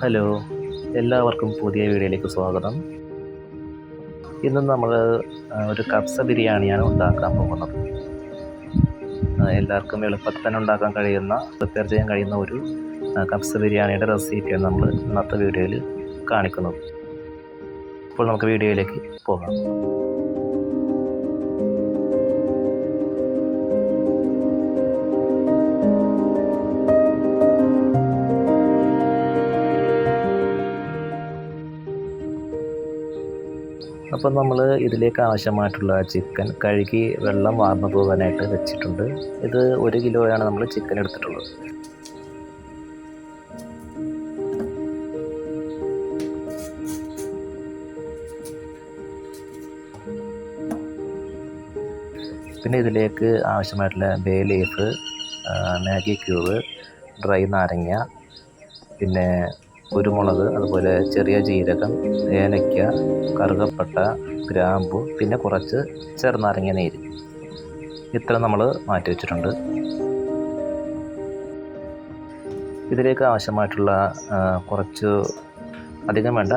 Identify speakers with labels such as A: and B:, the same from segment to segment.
A: Hello എല്ലാവർക്കും പുതിയ വീഡിയോയിലേക്ക് സ്വാഗതം. ഇന്ന് നമ്മൾ ഒരു കബ്സ ബിരിയാണിയാണ് ഉണ്ടാക്കാൻ പോകുന്നത്. എല്ലാവർക്കും എളുപ്പത്തിൽ തന്നെ ഉണ്ടാക്കാൻ കഴിയുന്ന പ്രിപ്പയർ ചെയ്യാൻ കഴിയുന്ന ഒരു കബ്സ ബിരിയാണിയുടെ റെസിപ്പിയാണ് നമ്മൾ ഇന്നത്തെ വീഡിയോയിൽ കാണിക്കുന്നത്. അപ്പോൾ നമുക്ക് വീഡിയോയിലേക്ക് പോകാം. അപ്പം നമ്മൾ ഇതിലേക്ക് ആവശ്യമായിട്ടുള്ള ചിക്കൻ കഴുകി വെള്ളം വാർന്നു പോകാനായിട്ട് വെച്ചിട്ടുണ്ട്. ഇത് ഒരു കിലോയാണ് നമ്മൾ ചിക്കൻ എടുത്തിട്ടുള്ളത്. പിന്നെ ഇതിലേക്ക് ആവശ്യമായിട്ടുള്ള bay leaf Maggi cube dry നാരങ്ങ പിന്നെ കുരുമുളക് അതുപോലെ ചെറിയ ജീരകം ഏലയ്ക്ക കറുകപ്പട്ട ഗ്രാമ്പു പിന്നെ കുറച്ച് ചെറുനാരങ്ങ നീര് ഇത്ര നമ്മൾ മാറ്റി വെച്ചിട്ടുണ്ട്. ഇതിലേക്ക് ആവശ്യമായിട്ടുള്ള കുറച്ച് അധികം വേണ്ട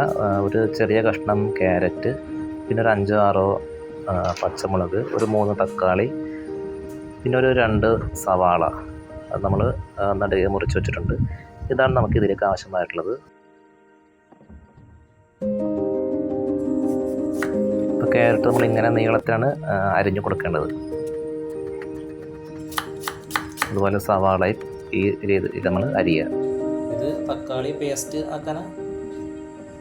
A: ഒരു ചെറിയ കഷ്ണം ക്യാരറ്റ് പിന്നെ ഒരു അഞ്ചോ ആറോ പച്ചമുളക് ഒരു മൂന്ന് തക്കാളി പിന്നെ ഒരു രണ്ട് സവാള. അത് നമ്മൾ നടുകെ മുറിച്ച് വെച്ചിട്ടുണ്ട്. ഇതാണ് നമുക്ക് ഇതിലേക്ക് ആവശ്യമായിട്ടുള്ളത്. ഇപ്പോൾ ക്യാരറ്റ് നമ്മൾ ഇങ്ങനെ നീളത്തിലാണ് അരിഞ്ഞു കൊടുക്കേണ്ടത്. അതുപോലെ സവാളയും ഈ രീതിയിൽ നമ്മൾ അരിയുക.
B: ഇത് തക്കാളി പേസ്റ്റ് ആക്കാനാ?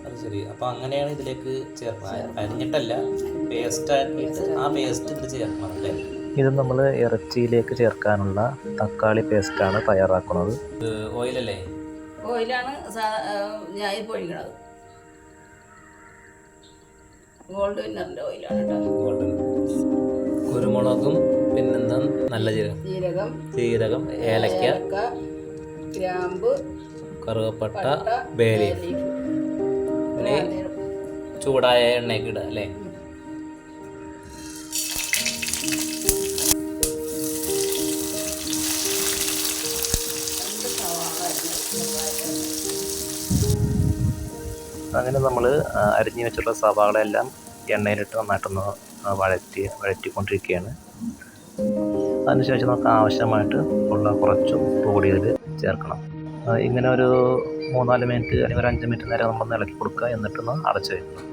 B: അത് ശരി. അപ്പോൾ അങ്ങനെയാണ് ഇതിലേക്ക് ചേർക്കുന്നത്. അരിഞ്ഞിട്ടല്ല പേസ്റ്റ് ആക്കിയിട്ട് ആ പേസ്റ്റ് ഇതിൽ ചേർക്കണം അല്ലേ?
A: ഇത് നമ്മൾ ഇറച്ചിയിലേക്ക് ചേർക്കാനുള്ള തക്കാളി പേസ്റ്റാണ് തയ്യാറാക്കുന്നത്.
B: ഓയിലല്ലേ
C: ഓയിലാണ് ഞാൻ ഇപ്പോൾ ഒഴിക്കണത് ഗോൾഡ് വിന്നറിന്റെ ഓയിലാണ് കേട്ടോ
B: ഗോൾഡൻ കുരുമുളകും പിന്നെ നല്ല ജീരകം.
C: ജീരകം.
B: ജീരകം ഏലക്ക.
C: ഗ്രാമ്പ്
B: കറുവപ്പട്ട
C: ബേലി.
B: പിന്നെ ചൂടായ എണ്ണയൊക്കെ ഇടുക അല്ലേ?
A: അങ്ങനെ നമ്മൾ അരിഞ്ഞു വെച്ചിട്ടുള്ള സവാളയെല്ലാം എണ്ണയിലിട്ട് നന്നായിട്ടൊന്ന് വഴറ്റി വഴറ്റിക്കൊണ്ടിരിക്കുകയാണ്. അതിനുശേഷം നമുക്ക് ആവശ്യമായിട്ട് ഉള്ള കുറച്ച് കൂടി ചേർക്കണം. ഇങ്ങനെ ഒരു മൂന്നാൽ മിനിറ്റ് അല്ലെങ്കിൽ ഒരു അഞ്ച് മിനിറ്റ് നേരം നമ്മൾ ഇളക്കി കൊടുക്കുക. എന്നിട്ടൊന്ന് അടച്ചു വയ്ക്കണം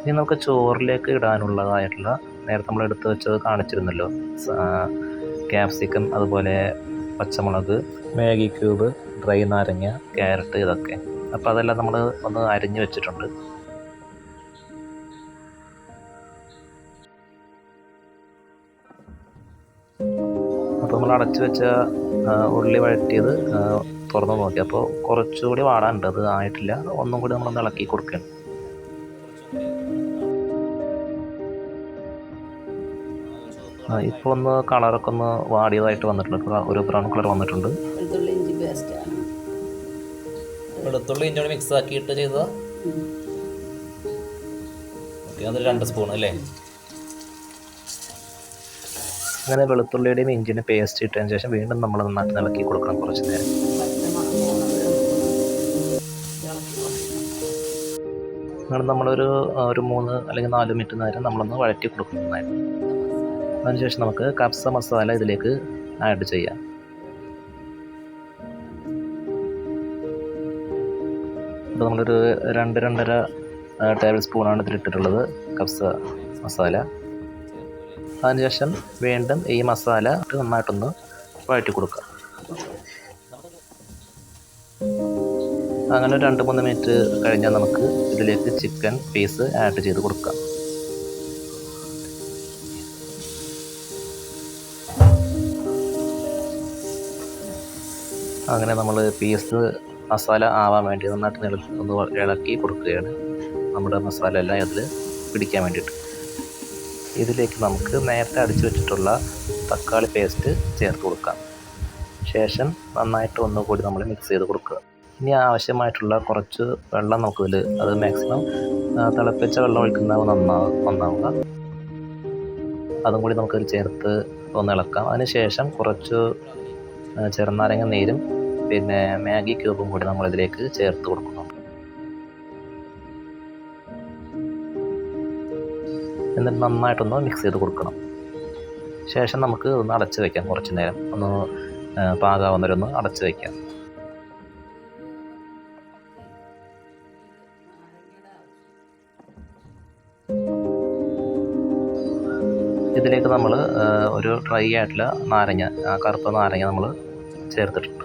A: ഇനി നമുക്ക് ചോറിലേക്ക് ഇടാനുള്ളതായിട്ടുള്ള നേരത്തെ നമ്മൾ എടുത്ത് വെച്ചത് കാണിച്ചിരുന്നല്ലോ. ക്യാപ്സിക്കം അതുപോലെ പച്ചമുളക് മാഗി ക്യൂബ് ഡ്രൈ നാരങ്ങ ക്യാരറ്റ് ഇതൊക്കെ. അപ്പോൾ അതെല്ലാം നമ്മൾ ഒന്ന് അരിഞ്ഞ് വെച്ചിട്ടുണ്ട്. അപ്പോൾ നമ്മൾ അടച്ചു വെച്ച ഉള്ളി വഴറ്റിയത് തുറന്നു നോക്കി. അപ്പോൾ കുറച്ചുകൂടി വാടാനുണ്ട്. അത് ആയിട്ടില്ല. ഒന്നും കൂടി നമ്മളൊന്ന് ഇളക്കി കൊടുക്കണം. ഇപ്പോൾ ഒന്ന് കളറൊക്കെ ഒന്ന് വാടിയതായിട്ട് വന്നിട്ടുണ്ട്. ഒരു ബ്രൗൺ കളർ വന്നിട്ടുണ്ട്.
C: പേസ്റ്റാണ്
B: വെളുത്തുള്ളി ഇഞ്ചോട് മിക്സ് ആക്കിയിട്ട് ചെയ്തതാ? ഓക്കെ രണ്ട് സ്പൂൺ അല്ലേ?
A: അങ്ങനെ വെളുത്തുള്ളിയുടെയും ഇഞ്ചിന്റെ പേസ്റ്റ് ഇട്ടതിന് ശേഷം വീണ്ടും നമ്മൾ നന്നായിട്ട് ഇളക്കി കൊടുക്കണം കുറച്ച് നേരം. അങ്ങനെ നമ്മളൊരു ഒരു മൂന്ന് അല്ലെങ്കിൽ നാല് മിനിറ്റ് നേരം നമ്മളൊന്ന് വഴറ്റി കൊടുക്കുന്നതായിരുന്നു അതിനുശേഷം നമുക്ക് കപ്സ മസാല ഇതിലേക്ക് ആഡ് ചെയ്യാം. അപ്പോൾ നമ്മളൊരു രണ്ട് രണ്ടര ടേബിൾ സ്പൂണാണ് ഇതിലിട്ടിട്ടുള്ളത് കപ്സ മസാല അതിനുശേഷം വീണ്ടും ഈ മസാല നന്നായിട്ടൊന്ന് വഴറ്റി കൊടുക്കുക. അങ്ങനെ രണ്ട് മൂന്ന് മിനിറ്റ് കഴിഞ്ഞാൽ നമുക്ക് ഇതിലേക്ക് ചിക്കൻ പീസ് ആഡ് ചെയ്ത് കൊടുക്കാം. അങ്ങനെ നമ്മൾ പീസ് മസാല ആവാൻ വേണ്ടി നന്നായിട്ട് നിള ഒന്ന് ഇളക്കി കൊടുക്കുകയാണ്. നമ്മുടെ മസാല എല്ലാം അതിൽ പിടിക്കാൻ വേണ്ടിയിട്ട്. ഇതിലേക്ക് നമുക്ക് നേരത്തെ അടിച്ചു വെച്ചിട്ടുള്ള തക്കാളി പേസ്റ്റ് ചേർത്ത് കൊടുക്കാം. ശേഷം നന്നായിട്ട് ഒന്നുകൂടി നമ്മൾ മിക്സ് ചെയ്ത് കൊടുക്കുക. ഇനി ആവശ്യമായിട്ടുള്ള കുറച്ച് വെള്ളം നമുക്കിതിൽ അത് മാക്സിമം തിളപ്പിച്ച വെള്ളം ഒഴിക്കുന്ന നന്നാവും നന്നാവുക. അതും കൂടി നമുക്കതിൽ ചേർത്ത് ഒന്ന് ഇളക്കാം. അതിനുശേഷം കുറച്ച് ചെറുനാരങ്ങ നീരും പിന്നെ മാഗി ക്യൂബും കൂടി നമ്മളിതിലേക്ക് ചേർത്ത് കൊടുക്കുന്നു. എന്നിട്ട് നന്നായിട്ടൊന്ന് മിക്സ് ചെയ്ത് കൊടുക്കണം. ശേഷം നമുക്ക് ഒന്ന് അടച്ച് വയ്ക്കാം കുറച്ച് നേരം. ഒന്ന് പാകാവുന്നവരൊന്ന് അടച്ച് വയ്ക്കാം ഇതിലേക്ക് നമ്മൾ ഒരു ഡ്രൈ ആയിട്ടുള്ള നാരങ്ങ കറുത്ത നാരങ്ങ നമ്മൾ ചേർത്തിട്ടുണ്ട്.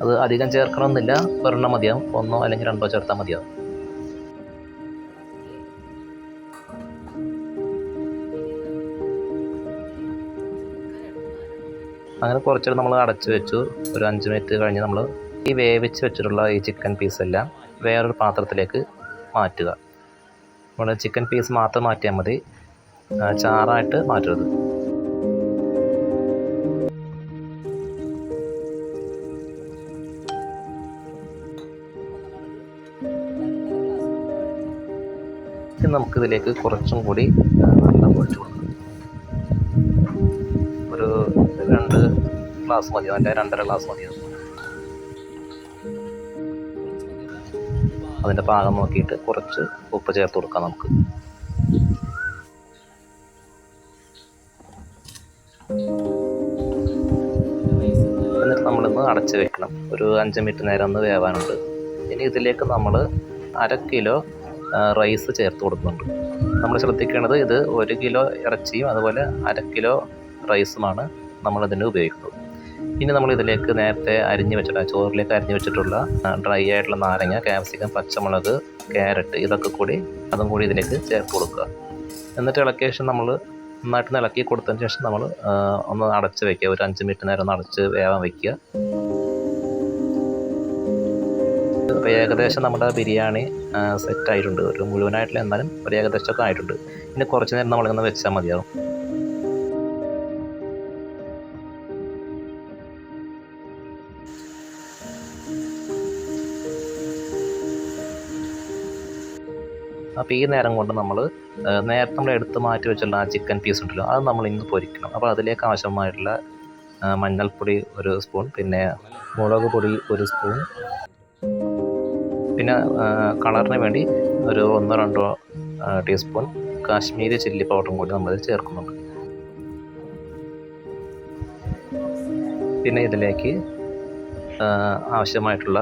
A: അത് അധികം ചേർക്കണമെന്നില്ല. ഒരെണ്ണം മതിയാവും. ഒന്നോ അല്ലെങ്കിൽ രണ്ടോ ചേർത്താൽ മതിയാവും. അങ്ങനെ കുറച്ചൊരു നമ്മൾ അടച്ചു വെച്ചു. ഒരു അഞ്ച് മിനിറ്റ് കഴിഞ്ഞ് നമ്മൾ ഈ വേവിച്ച് വെച്ചിട്ടുള്ള ഈ ചിക്കൻ പീസ് എല്ലാം വേറൊരു പാത്രത്തിലേക്ക് മാറ്റുക. നമ്മൾ ചിക്കൻ പീസ് മാത്രം മാറ്റിയാൽ മതി. ചാറായിട്ട് മാറ്റരുത്. നമുക്കിതിലേക്ക് കുറച്ചും കൂടി വെള്ളം ഒഴിച്ചു കൊടുക്കാം ഒരു രണ്ട് ഗ്ലാസ് മതി അതിന്റെ രണ്ടര ഗ്ലാസ് മതിയോ അതിന്റെ പാകം നോക്കിയിട്ട് കുറച്ച് ഉപ്പ് ചേർത്ത് കൊടുക്കാം നമുക്ക്. എന്നിട്ട് നമ്മളിന്ന് അടച്ച് വെക്കണം. ഒരു അഞ്ച് മിനിറ്റ് നേരം ഒന്ന് വേവാനുണ്ട്. ഇനി ഇതിലേക്ക് നമ്മൾ അര കിലോ റൈസ് ചേർത്ത് കൊടുക്കുന്നുണ്ട്. നമ്മൾ ശ്രദ്ധിക്കേണ്ടത് ഇത് ഒരു കിലോ ഇറച്ചിയും അതുപോലെ അര കിലോ റൈസുമാണ് നമ്മളിതിന് ഉപയോഗിക്കുന്നത്. ഇനി നമ്മൾ ഇതിലേക്ക് നേരത്തെ അരിഞ്ഞു വെച്ചിട്ട് ചോറിലേക്ക് അരിഞ്ഞു വെച്ചിട്ടുള്ള ഡ്രൈ ആയിട്ടുള്ള നാരങ്ങ ക്യാപ്സിക്കം പച്ചമുളക് ക്യാരറ്റ് ഇതൊക്കെ കൂടി അതും കൂടി ഇതിലേക്ക് ചേർത്ത് കൊടുക്കുക. എന്നിട്ട് ഇളക്കിയ ശേഷം നമ്മൾ നന്നായിട്ട് ഇളക്കി കൊടുത്തതിന് ശേഷം നമ്മൾ ഒന്ന് അടച്ച് വെക്കുക. ഒരു അഞ്ച് മിനിറ്റ് നേരം ഒന്ന് അടച്ച് വേവാൻ വെക്കുക. അപ്പോൾ ഏകദേശം നമ്മുടെ ബിരിയാണി സെറ്റ് ആയിട്ടുണ്ട്. ഒരു മുഴുവനായിട്ടില്ല എന്നാലും ഒരു ഏകദേശമൊക്കെ ആയിട്ടുണ്ട്. പിന്നെ കുറച്ച് നേരം നമ്മളിങ്ങനെ വെച്ചാൽ മതിയാവും. അപ്പോൾ ഈ നേരം കൊണ്ട് നമ്മൾ നേരത്തെ നമ്മൾ എടുത്ത് മാറ്റി വെച്ചുള്ള ആ ചിക്കൻ പീസ് ഉണ്ടല്ലോ അത് നമ്മൾ ഇന്ന് പൊരിക്കണം. അപ്പോൾ അതിലേക്ക് ആവശ്യമായിട്ടുള്ള മഞ്ഞൾപ്പൊടി ഒരു സ്പൂൺ പിന്നെ മുളക് പൊടി ഒരു സ്പൂൺ പിന്നെ കളറിന് വേണ്ടി ഒരു ഒന്നോ രണ്ടോ ടീസ്പൂൺ കാശ്മീരി ചില്ലി പൗഡറും കൂടി നമ്മൾ ചേർക്കുന്നുണ്ട്. പിന്നെ ഇതിലേക്ക് ആവശ്യമായിട്ടുള്ള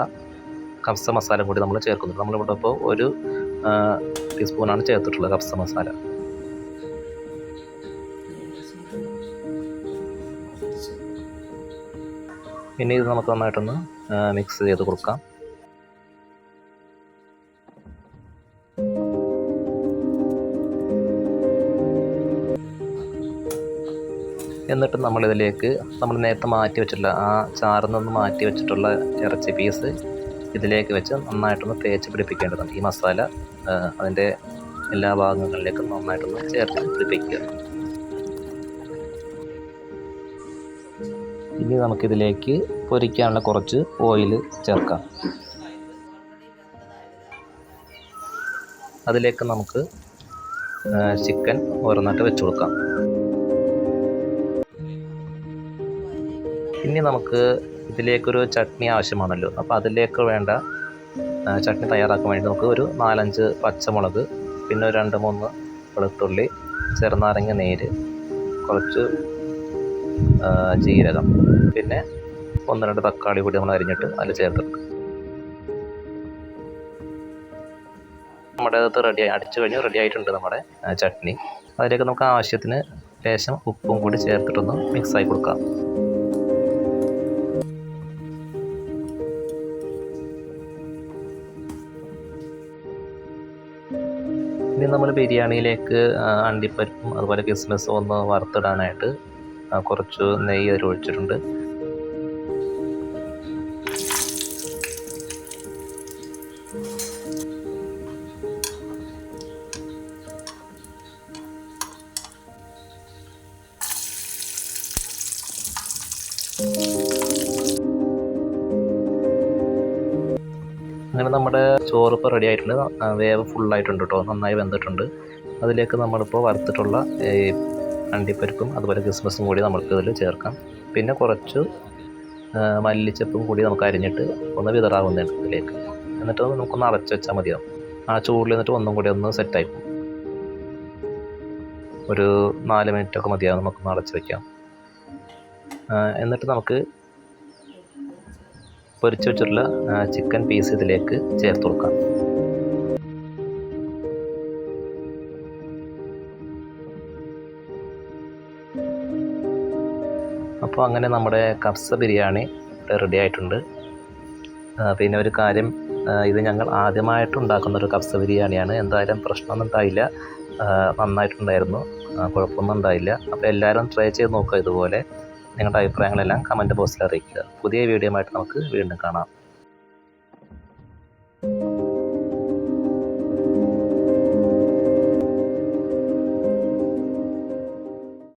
A: കബ്സ മസാല കൂടി നമ്മൾ ചേർക്കുന്നുണ്ട്. നമ്മളിവിടെ ഇപ്പോൾ ഒരു ടീസ്പൂണാണ് ചേർത്തിട്ടുള്ളത് കബ്സ മസാല. പിന്നെ ഇത് നമുക്ക് നന്നായിട്ടൊന്ന് മിക്സ് ചെയ്ത് കൊടുക്കാം. എന്നിട്ട് നമ്മളിതിലേക്ക് നമ്മൾ നേരത്തെ മാറ്റി വെച്ചിട്ടുള്ള ആ ചാറിൽ നിന്ന് മാറ്റി വെച്ചിട്ടുള്ള ഇറച്ചി പീസ് ഇതിലേക്ക് വെച്ച് നന്നായിട്ടൊന്ന് തേച്ച് പിടിപ്പിക്കേണ്ടതാണ്. ഈ മസാല അതിന്റെ എല്ലാ ഭാഗങ്ങളിലേക്കും നന്നായിട്ടൊന്ന് ചേർത്ത് പിടിപ്പിക്കുക. ഇനി നമുക്കിതിലേക്ക് പൊരിക്കാനുള്ള കുറച്ച് ഓയിൽ ചേർക്കാം. അതിലേക്ക് നമുക്ക് ചിക്കൻ ഓരോന്നായിട്ട് വെച്ച് കൊടുക്കാം. ഇനി നമുക്ക് ഇതിലേക്കൊരു ചട്നി ആവശ്യമാണല്ലോ. അപ്പോൾ അതിലേക്ക് വേണ്ട ചട്നി തയ്യാറാക്കാൻ വേണ്ടി നമുക്ക് ഒരു നാലഞ്ച് പച്ചമുളക് പിന്നെ ഒരു രണ്ട് മൂന്ന് വെളുത്തുള്ളി ചെറുനാരങ്ങ നീര് കുറച്ച് ജീരകം പിന്നെ ഒന്ന് രണ്ട് തക്കാളി കൂടി നമ്മൾ അരിഞ്ഞിട്ട് അതിൽ ചേർത്തിട്ടുണ്ട് നമ്മുടെ അകത്ത് റെഡി അടിച്ചു കഴിഞ്ഞ് റെഡി ആയിട്ടുണ്ട് നമ്മുടെ ചട്നി. അതിലേക്ക് നമുക്ക് ആവശ്യത്തിന് ലേശം ഉപ്പും കൂടി ചേർത്തിട്ടൊന്ന് മിക്സായി കൊടുക്കാം. നമ്മൾ ബിരിയാണിയിലേക്ക് അണ്ടിപ്പരിപ്പും അതുപോലെ കിസ്മിസും ഒന്ന് വറുത്തിടാനായിട്ട് കുറച്ച് നെയ്യ് അതിൽ ഒഴിച്ചിട്ടുണ്ട്. നമ്മുടെ ചോറ് ഇപ്പോൾ റെഡി ആയിട്ടുണ്ട് വേവ് ഫുള്ളായിട്ടുണ്ട് കേട്ടോ നന്നായി വെന്തിട്ടുണ്ട്. അതിലേക്ക് നമ്മളിപ്പോൾ വറുത്തിട്ടുള്ള ഈ അണ്ടിപ്പരിപ്പും അതുപോലെ ക്രിസ്മസും കൂടി നമുക്ക് ഇതിൽ ചേർക്കാം. പിന്നെ കുറച്ച് മല്ലിച്ചപ്പും കൂടി നമുക്ക് അരിഞ്ഞിട്ട് ഒന്ന് വിതറാവുന്ന ഇതിലേക്ക്. എന്നിട്ട് നമുക്കൊന്ന് അടച്ചു വെച്ചാൽ മതിയാവും. ആ ചൂടിൽ എന്നിട്ട് ഒന്നും കൂടി ഒന്ന് സെറ്റായി പോകും. ഒരു നാല് മിനിറ്റൊക്കെ മതിയാവും നമുക്കൊന്ന് അടച്ചു വയ്ക്കാം എന്നിട്ട് നമുക്ക് പൊരിച്ച് വെച്ചിട്ടുള്ള ചിക്കൻ പീസ് ഇതിലേക്ക് ചേർത്ത് കൊടുക്കാം. അപ്പോൾ അങ്ങനെ നമ്മുടെ കബ്സ ബിരിയാണി റെഡി ആയിട്ടുണ്ട്. പിന്നെ ഒരു കാര്യം ഇത് ഞങ്ങൾ ആദ്യമായിട്ട് ഉണ്ടാക്കുന്ന ഒരു കബ്സ ബിരിയാണിയാണ്. എന്തായാലും പ്രശ്നമൊന്നും ഉണ്ടായില്ല. നന്നായിട്ടുണ്ടായിരുന്നു. കുഴപ്പമൊന്നും ഉണ്ടായില്ല. അപ്പോൾ എല്ലാവരും ട്രൈ ചെയ്ത് നോക്കുക ഇതുപോലെ. നിങ്ങളുടെ അഭിപ്രായങ്ങളെല്ലാം കമന്റ് ബോക്സിൽ അറിയിക്കുക. പുതിയ വീഡിയോ ആയിട്ട് നമുക്ക് വീണ്ടും കാണാം.